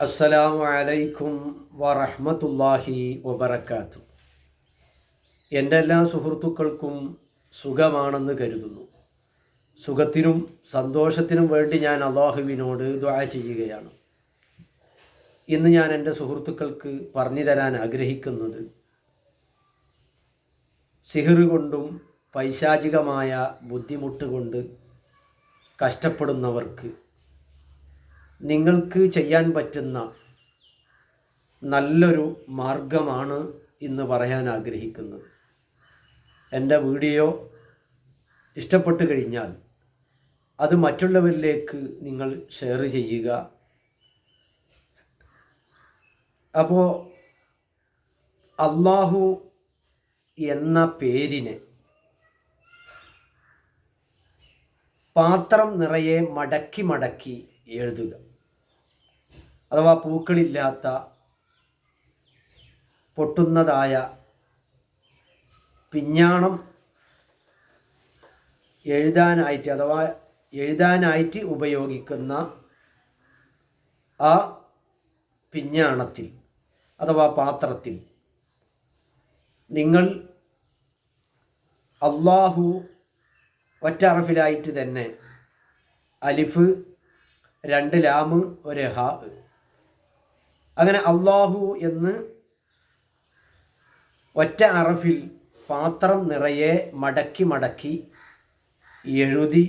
അസ്സലാമു അലൈക്കും വറഹ്മത്തുള്ളാഹി വബർക്കാത്തു എന്റെ എല്ലാ സുഹൃത്തുക്കൾക്കും സുഖമാണെന്ന് കരുതുന്നു. സുഖത്തിനും സന്തോഷത്തിനും വേണ്ടി ഞാൻ അള്ളാഹുവിനോട് ദ്വാ ചെയ്യുകയാണ്. ഇന്ന് ഞാൻ എന്റെ സുഹൃത്തുക്കൾക്ക് പറഞ്ഞു തരാൻ ആഗ്രഹിക്കുന്നത് കൊണ്ടും പൈശാചികമായ ബുദ്ധിമുട്ട് കൊണ്ട് കഷ്ടപ്പെടുന്നവർക്ക് നിങ്ങൾക്ക് ചെയ്യാൻ പറ്റുന്ന നല്ലൊരു മാർഗമാണ് ഇന്ന് പറയാൻ ആഗ്രഹിക്കുന്നത്. എന്റെ വീഡിയോ ഇഷ്ടപ്പെട്ടു കഴിഞ്ഞാൽ അത് മറ്റുള്ളവരിലേക്ക് നിങ്ങൾ ഷെയർ ചെയ്യുക. അപ്പോൾ അള്ളാഹു എന്ന പേരിനെ പാത്രം നിറയെ മടക്കി മടക്കി എഴുതുക. അഥവാ പൂക്കളില്ലാത്ത പൊട്ടുന്നതായ പിഞ്ഞാണം എഴുതാനായിട്ട് അഥവാ എഴുതാനായിട്ട് ഉപയോഗിക്കുന്ന ആ പിഞ്ഞാണത്തിൽ അഥവാ പാത്രത്തിൽ നിങ്ങൾ അള്ളാഹു ഒറ്ററഫിലായിട്ട് തന്നെ അലിഫ് രണ്ട് ലാമ് ഒരു ഹ അങ്ങനെ അള്ളാഹു എന്ന് ഒറ്റ അറഫിൽ പാത്രം നിറയെ മടക്കി മടക്കി എഴുതി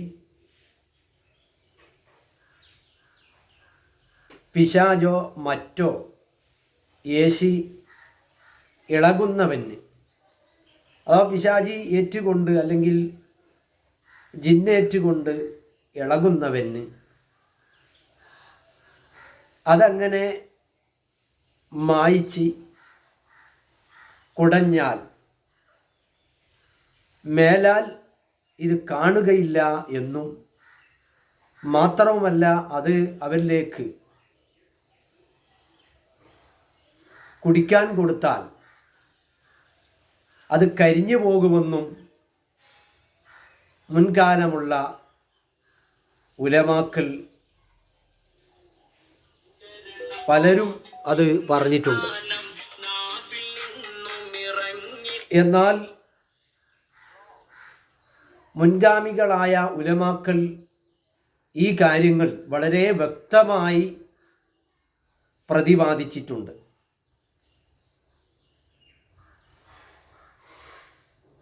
പിശാജോ മറ്റോ യേശി ഇളകുന്നവന്. അതോ പിശാജി ഏറ്റുകൊണ്ട് അല്ലെങ്കിൽ ജിന്നേറ്റുകൊണ്ട് ഇളകുന്നവന്. അതങ്ങനെ മായിച്ച് കുടഞ്ഞാൽ. മേലാൽ ഇത് കാണുകയില്ല എന്നും മാത്രവുമല്ല അത് അവരിലേക്ക് കുടിക്കാൻ കൊടുത്താൽ അത് കരിഞ്ഞു പോകുമെന്നും മുൻകാലമുള്ള ഉലമാക്കൾ പലരും അത് പറഞ്ഞിട്ടുണ്ട്. എന്നാൽ മുൻഗാമികളായ ഉലമാക്കൾ ഈ കാര്യങ്ങൾ വളരെ വ്യക്തമായി പ്രതിപാദിച്ചിട്ടുണ്ട്.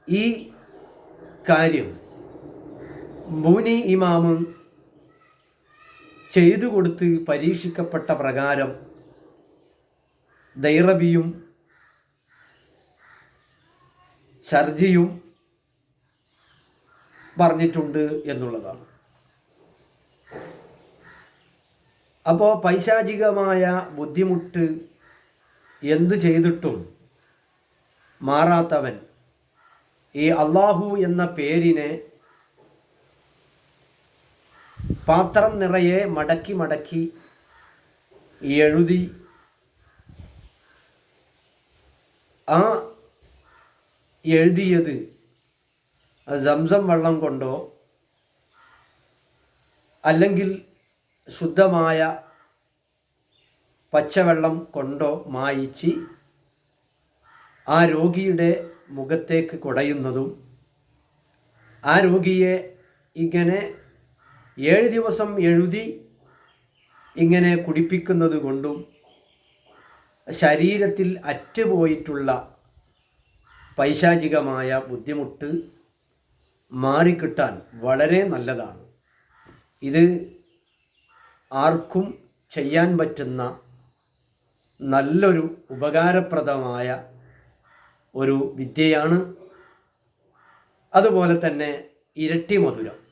ഈ കാര്യം മൂനി ഇമാമ് ചെയ്തു കൊടുത്ത് പരീക്ഷിക്കപ്പെട്ട പ്രകാരം ദൈറബിയും ഷർജിയും പറഞ്ഞിട്ടുണ്ട് എന്നുള്ളതാണ്. അപ്പോൾ പൈശാചികമായ ബുദ്ധിമുട്ട് എന്ത് ചെയ്തിട്ടും മാറാത്തവൻ ഈ അള്ളാഹു എന്ന പേരിനെ പാത്രം നിറയെ മടക്കി മടക്കി എഴുതി ആ എഴുതിയത് സംസം വെള്ളം കൊണ്ടോ അല്ലെങ്കിൽ ശുദ്ധമായ പച്ചവെള്ളം കൊണ്ടോ മായിച്ച് ആ രോഗിയുടെ മുഖത്തേക്ക് കുടയുന്നതും ആ രോഗിയെ ഇങ്ങനെ ഏഴ് ദിവസം എഴുതി ഇങ്ങനെ കുടിപ്പിക്കുന്നത് കൊണ്ടും ശരീരത്തിൽ അറ്റുപോയിട്ടുള്ള പൈശാചികമായ ബുദ്ധിമുട്ട് മാറിക്കിട്ടാൻ വളരെ നല്ലതാണ്. ഇത് ആർക്കും ചെയ്യാൻ പറ്റുന്ന നല്ലൊരു ഉപകാരപ്രദമായ ഒരു വിദ്യയാണ്. അതുപോലെ തന്നെ ഇരട്ടി മധുരം.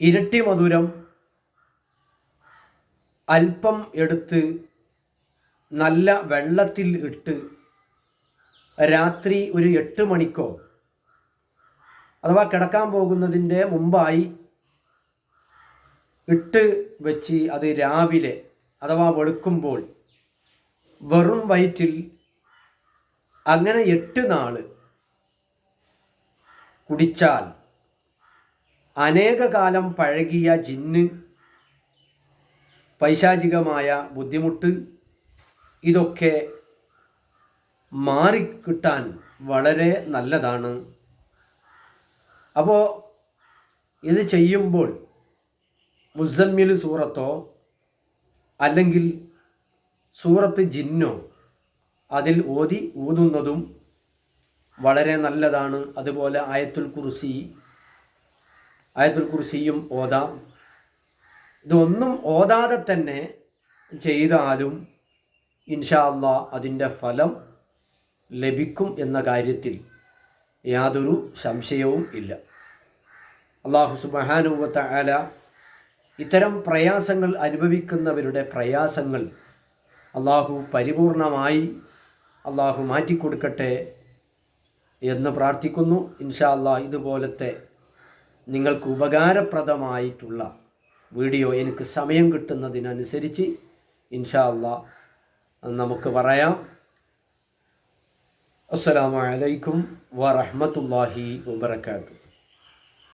ഇരട്ടി മധുരം അല്പം എടുത്ത് നല്ല വെള്ളത്തിൽ ഇട്ട് രാത്രി ഒരു എട്ട് മണിക്കോ അഥവാ കിടക്കാൻ പോകുന്നതിന്റെ മുമ്പായി ഇട്ട് വെച്ച് അത് രാവിലെ അഥവാ വെളുക്കുമ്പോൾ വെറും വയറ്റിൽ അങ്ങനെ എട്ട് നാൾ കുടിച്ചാൽ അനേക കാലം പഴകിയ ജിന്ന് പൈശാചികമായ ബുദ്ധിമുട്ട് ഇതൊക്കെ മാറിക്കിട്ടാൻ വളരെ നല്ലതാണ്. അപ്പോൾ ഇത് ചെയ്യുമ്പോൾ മുസമ്മിൽ സൂറത്തോ അല്ലെങ്കിൽ സൂറത്ത് ജിന്നോ അതിൽ ഓതി ഊതുന്നതും വളരെ നല്ലതാണ്. അതുപോലെ ആയത്തുൽ കുർസി ആയത്തുൽ കുർസിയും ഓതാം. ഇതൊന്നും ഓതാതെ തന്നെ ചെയ്താലും ഇൻഷാ അള്ളാ അതിന്റെ ഫലം ലഭിക്കും എന്ന കാര്യത്തിൽ യാതൊരു സംശയവും ഇല്ല. അള്ളാഹു സുബഹാനുവത്ത ആല ഇത്തരം പ്രയാസങ്ങൾ അനുഭവിക്കുന്നവരുടെ പ്രയാസങ്ങൾ അള്ളാഹു പരിപൂർണമായി അള്ളാഹു മാറ്റിക്കൊടുക്കട്ടെ എന്ന് പ്രാർത്ഥിക്കുന്നു. ഇൻഷാല്ല ഇതുപോലത്തെ നിങ്ങൾക്ക് ഉപകാരപ്രദമായിട്ടുള്ള വീഡിയോ എനിക്ക് സമയം കിട്ടുന്നതിനനുസരിച്ച് ഇൻഷാല്ല നമുക്ക് പറയാം. അസ്സലാമു അലൈക്കും വറഹ്മത്തുള്ളാഹി വബറകാതുഹു.